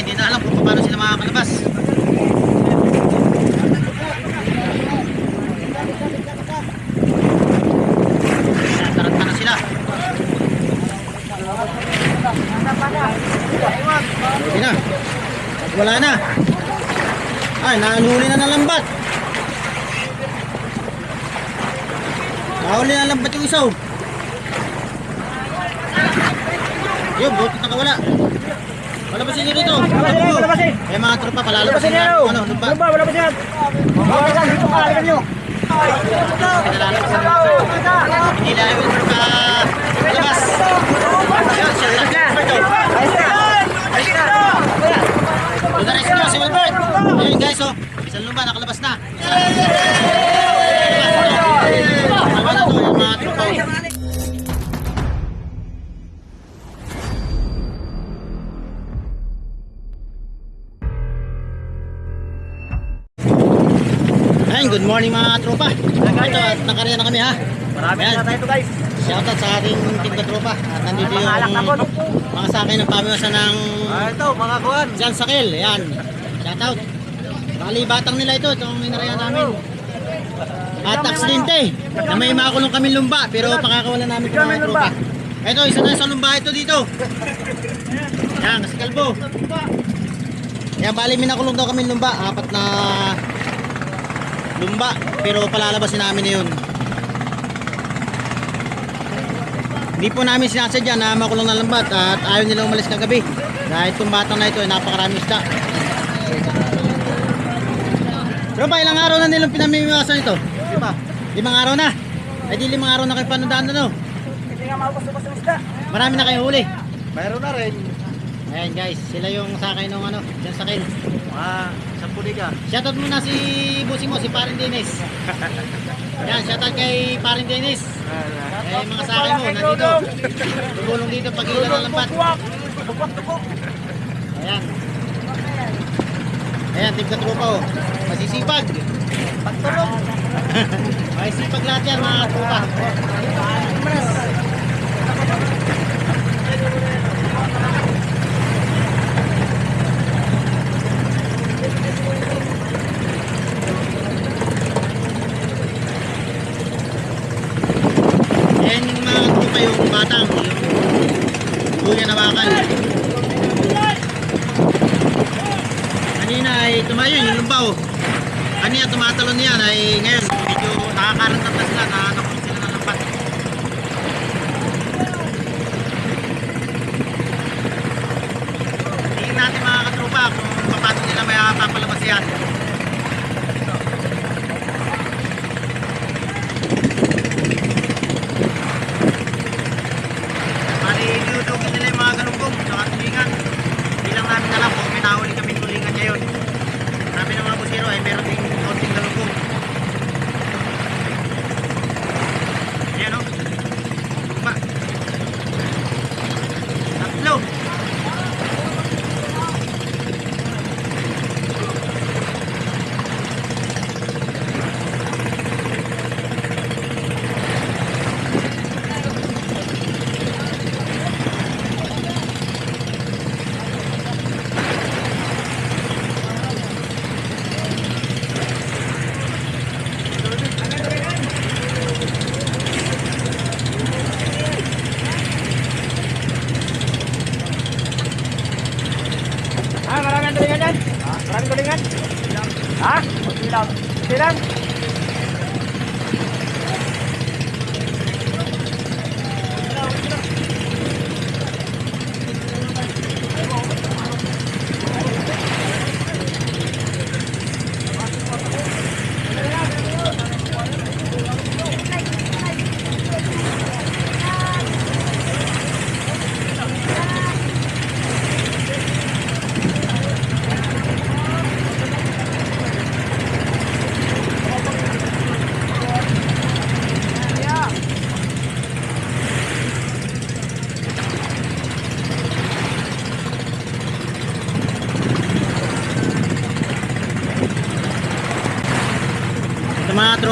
hindi na alam kung paano sila makakalabas. Taranta wala na. Ay, nahuli na ng lambat. Nahuli na ng lambat yung isaw. Yun, buti nakawala. Palabasin nyo rito. Palabasin palabasin. Eh mga tropa, palalabasin Palabasin nyo. Ano, lumba. Lumba, wala pa dyan. Wala pa dito ka, alikan nyo. Pinalalabasan nyo. Yung tropa. Palabas. Yun, siya. Morning mga tropa. Ito, at nakarya na kami ha. Marami Ayan. na tayo ito guys. Shoutout sa ating team ka tropa. At nandito yung na mga sakay ng pamiwasan ng Ah, ito, mga kuhan. Jan Sakil. Ayan. Shoutout. Bali, batang nila ito. Itong inaraya namin. At aksidente. Na may makulong kami lumba. Pero pakakawalan namin ito mga tropa. Ito, isa na sa lumba ito dito. Yan, kasi kalbo. Yan, bali, may nakulong daw kami lumba. Apat na lumba. Pero palalabasin namin na yun. Hindi po namin sinasadya na makulong na lambat at ayaw nila umalis kagabi. Dahil itong batang na ito ay napakaraming isda. Pero pa ilang araw na nilang pinamimiwasan ito? Lima. Limang araw na. Ay di limang araw na kayo panundaan na no. Hindi nga maubos-ubos isda. Marami na kayong huli. Mayroon na rin. Ayan guys, sila yung sakay ng ano, dyan sa kin. Ka. Shoutout muna si Busi mo, si Parin Dennis. Yan, shoutout kay Parin Dennis. Eh, mga sakay mo, nandito. Tumulong dito pag ilan ng lambat. Ayan. Ayan, team katrupa oh. Masisipag. Pagtulog. Masisipag lahat yan mga katrupa. Ayan mga katrupa yung batang. Yung kuya na bakal. Kanina ay tumayo yung lumbaw. Kanina tumatalon niyan ay ngayon medyo nakakarantam na sila na nakulong sila ng lambat. Tingin natin mga katrupa kung paano nila may papalabas yan.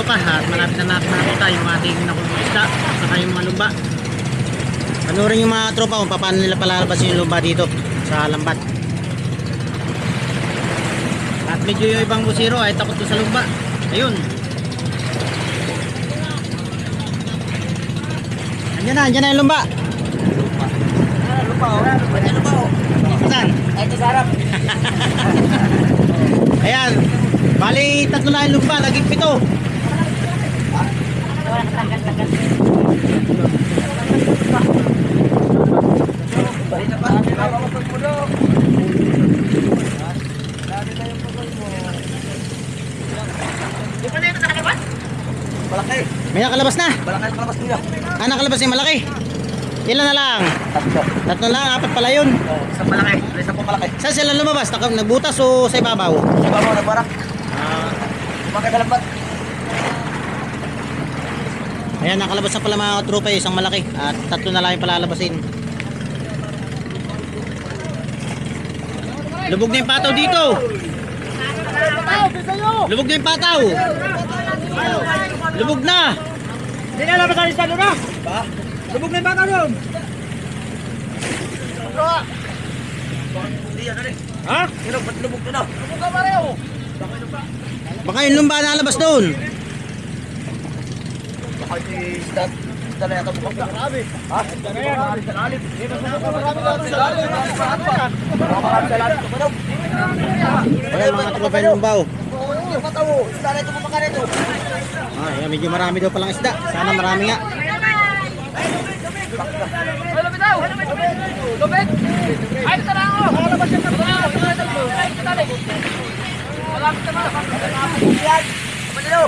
Tropa at malapit na natin nakita yung ating nakulong isda saka yung mga lumba. Panurin yung mga tropa kung paano nila palalabas yung lumba dito sa lambat. At medyo yung ibang busiro ay takot doon sa lumba. Ayun. Andiyan na, andiyan na yung lumba. Lupa oh. Pwede lupa oh. Saan? Ay, ito sa harap. Ayan. Bali, tatlo na yung lumba, naging pito. Bali na pa. Nakakapag mo daw. Di pa na ito nakalabas? Malaki. May nakalabas na. Malaki ang kalabas nila. Ah, nakalabas yung malaki. Ilan na lang? Tatlo. Tatlo lang, apat pala yun. Oh, isang malaki. Isa pang malaki. Saan sila lumabas? Nagbutas o sa ibabaw? Sa baba na barak. Ah, Kumakay sa lambat. Ayan, nakalabas na pala mga yung isang malaki. At tatlo na lang yung palalabasin. Lubog na yung pataw dito. Lubog na yung pataw. Lubog na. Hindi na labas ang istado na. Lubog na yung bata doon. Ha? Sino? Ba't lubog na ka pareho. Baka yung lumba nalabas doon. Baka si Stat. Stat na yata marami. Ha? Stat na yan. Marami sa lalim. Marami na sa lalim. Marami sa lalim. Marami sa lalim. Tumanog. Ayan mga tropa yung mo. Stat na ito kumakain ito. Ah, ayan, medyo marami daw palang isda. Sana marami nga.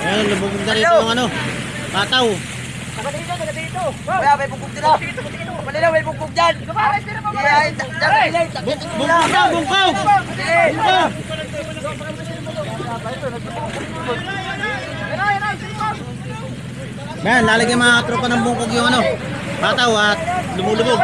Ayan, lubog na rito yung ano. Pataw. Kaya may bukog dito. Kapalila may bukog dyan. Yeah, dyan. Buk- Bungkaw, bungkaw! Bungkaw! Yan, lalagyan mga tropa ng bungkog yung ano. Pataw at lumulubog.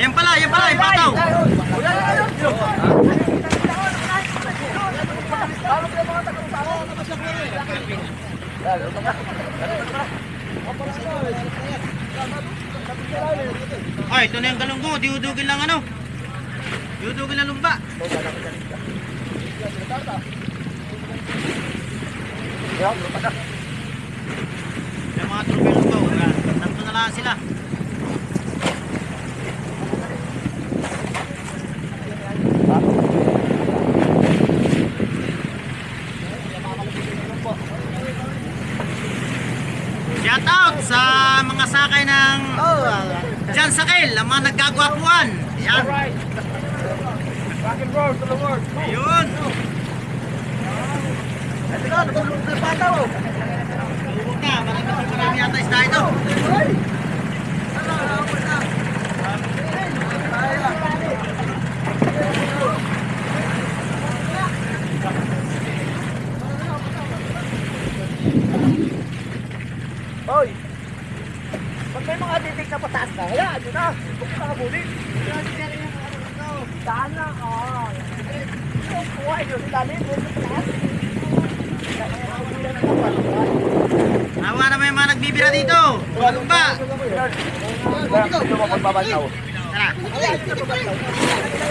Ayan pala, ayan pala, yung pataw. Ay, ito na yung galunggo. Diudugin lang ano. Diudugin lang lumba. Yung mga lumba. Yan, Tatlo na lang sila. Shout out sa mga sakay ng Jan Sakil, ang mga nagkagwapuan. Yan. Rock and roll to the world. Ayun. Ito na, nabulog na yung bata mo. Lubog na. Marami, yata isda ito. Hoy! Na pataas na, wala, yun na. Huwag ka nakabuli. Saan na? Oh. Kuha, yun, ilalim. Huwag ka pataas. Awa naman yung mga nagbibira dito. Lumba. Ito mo pagbabantaw. Tara.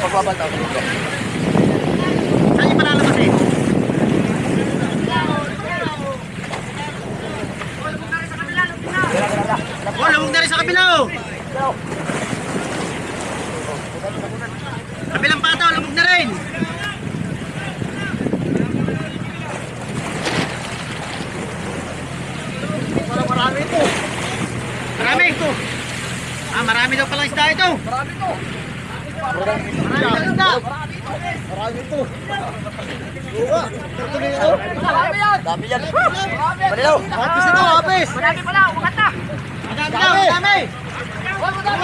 Pagbabantaw. Saan yung palalabas eh? Oh, lumog oh. Kabilang pataw, lumog na rin. Marami ito. Marami. Ah, marami daw palang isda ito. Marami ito. Marami daw isda. Marami ito. Oo, tuloy ito. Marami yan. Dami yan. Palilaw. Hapis ito, hapis. Madami daw, madami.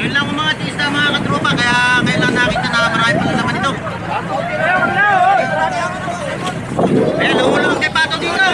Yun lang mga tista mga katropa, kaya ngayon nakita na marami pala naman ito. Ayan, lumulong kay Pato dito.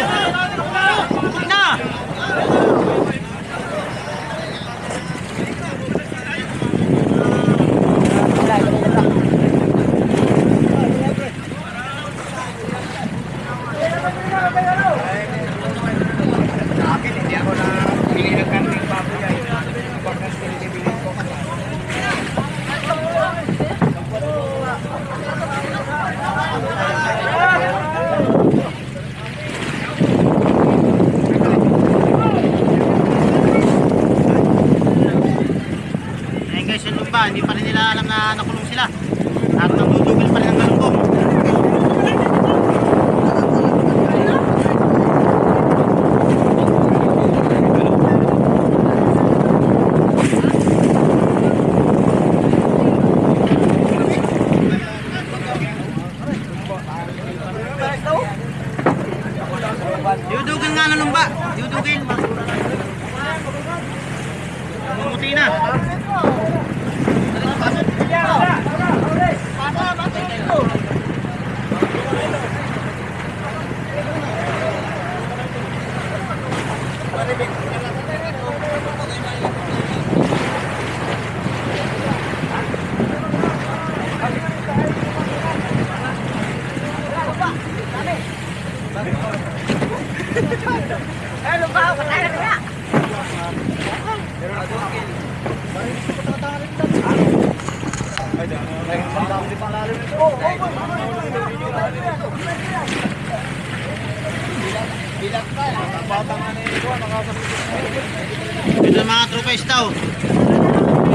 Ito ang mga tropa istaw.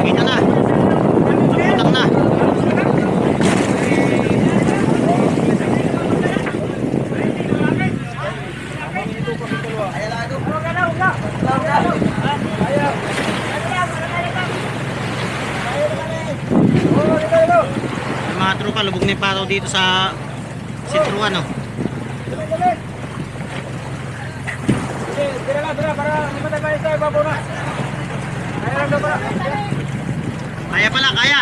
Kita na. Putang na. Yung mga lubog na yung dito sa sitruan. Oh. Tira lang, tira para limatay pa isa ibabaw na. Kaya lang daw para. Kaya pala, kaya.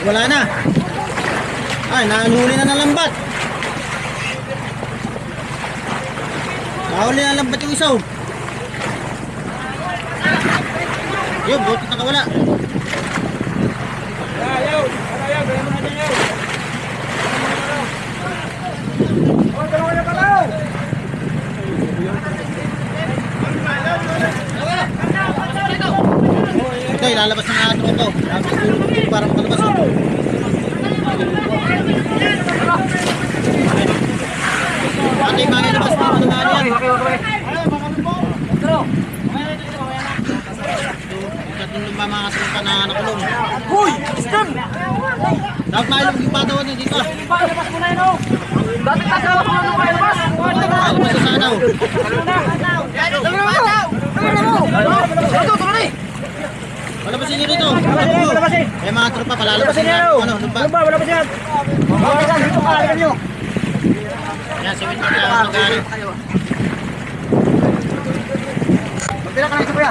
Wala na. Ay, nahuli na ng lambat. Nahuli na lambat yung isaw. Yun, buti nakawala. Ayaw, ayaw, gawin mo natin yaw. Oh, dalawa na pala. Ito, ilalabas na nga ito. Tapos tulog para makalabas. Ate, makilabas na ano nga yan. Tatlong lumba mga kasuka na nakulong. Uy! Stem! Dapat mailog yung patawa na dito. Palabas mo na yun, oh! Dati tasawa ko na nung palabas! Mailabas na sana. oh. Ito, tuloy! Palabasin niyo rito. Palabasin! Eh mga tropa, palalabasin Palabasin na. niyo! Ano, lumba. Lumba, wala pa siya! Palabasin, dito ka, alagyan niyo! Yan, si Winter na magaling. kuya.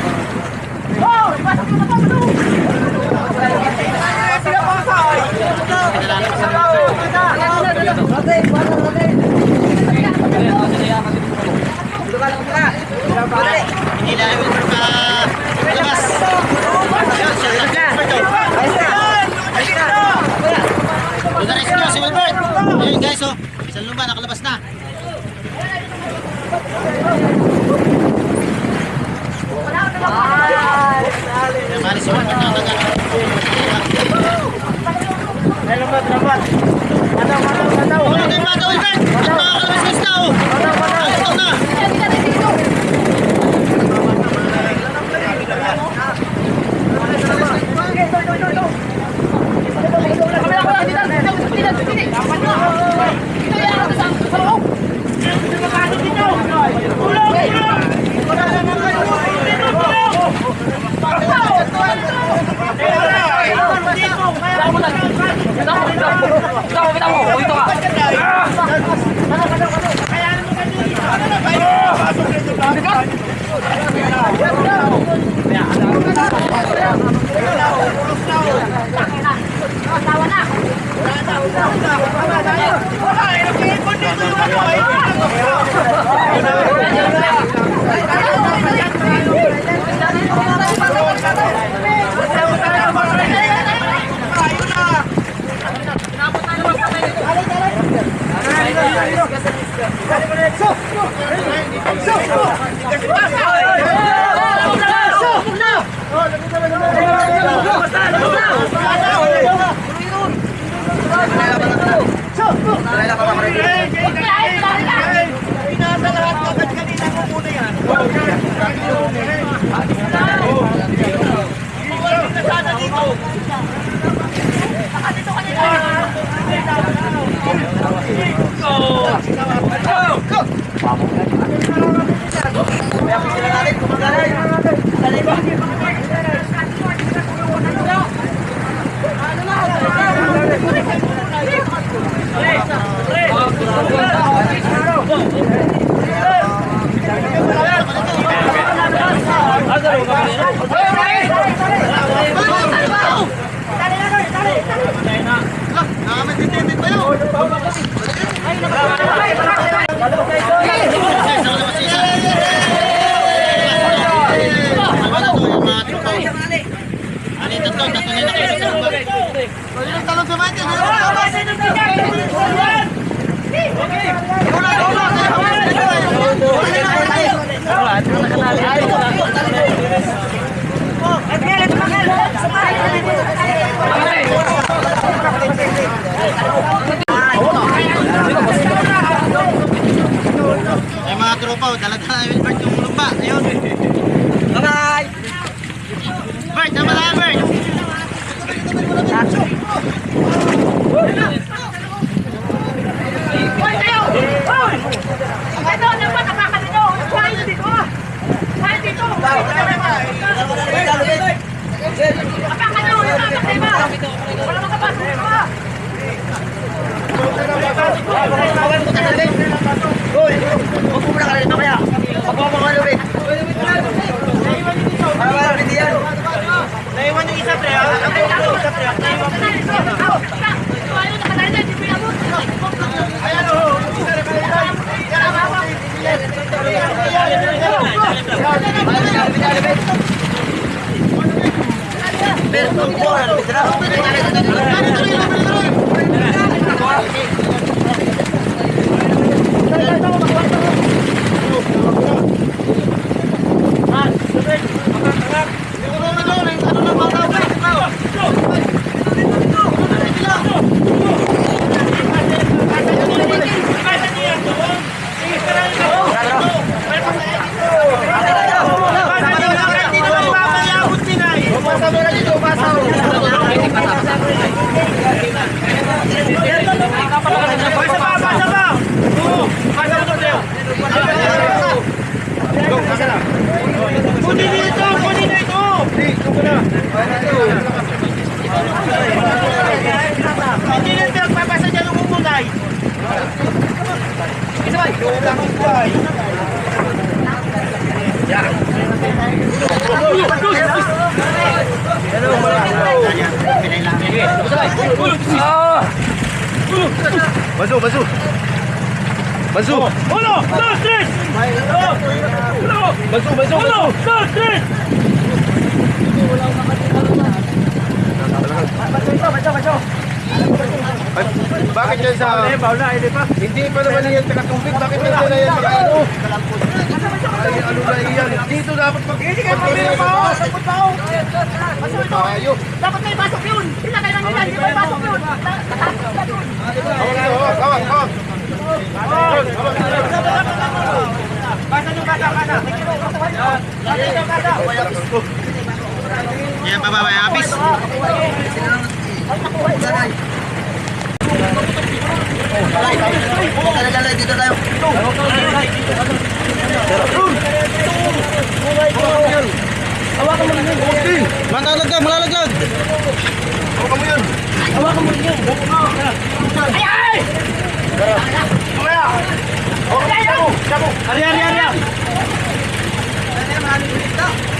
Si Wilbert na tagal. Wala tayong bata, Wilbert. At makakalabas na sila, oh. Guys, ¡Vamos! ¡Vamos! ¡Vamos! ¡Vamos! ¡Vamos! ¡Vamos! ¡Vamos! ¡Vamos! ¡Vamos! ¡Vamos! Uno, Baso, baso, uno, dos, tres. Ay, bakit yan sa... Hindi pa naman yan takatumbig. Bakit yan na yan sa ano? Ay, ano na yan? Dito dapat mag... Hindi kayo pamilya pa ako. Sabot pa ako. Tayo. Dapat may pasok yun. Ilagay lang nila, hindi may pasok yun. Hawak na, hawak, hawak, hawak. Yan, bababa, abis. Dito tayo. Malalaglag, malalaglag. Hawakan mo yun. Ay, ay! Ari, ari, ari.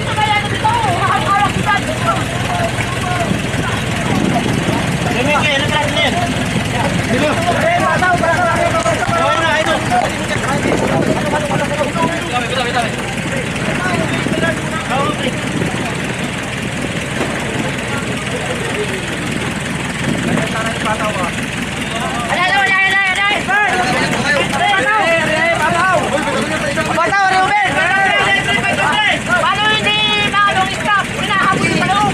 Ito kaya na dito. Hawak-hawak kita dito. Limit kayo, ilang klase na yan? Okay na, ito. Ay, ay, ay, ay, ay, ay. Bataw, Ruben! Paano hindi naanong stop? Hinahabol yung paloob.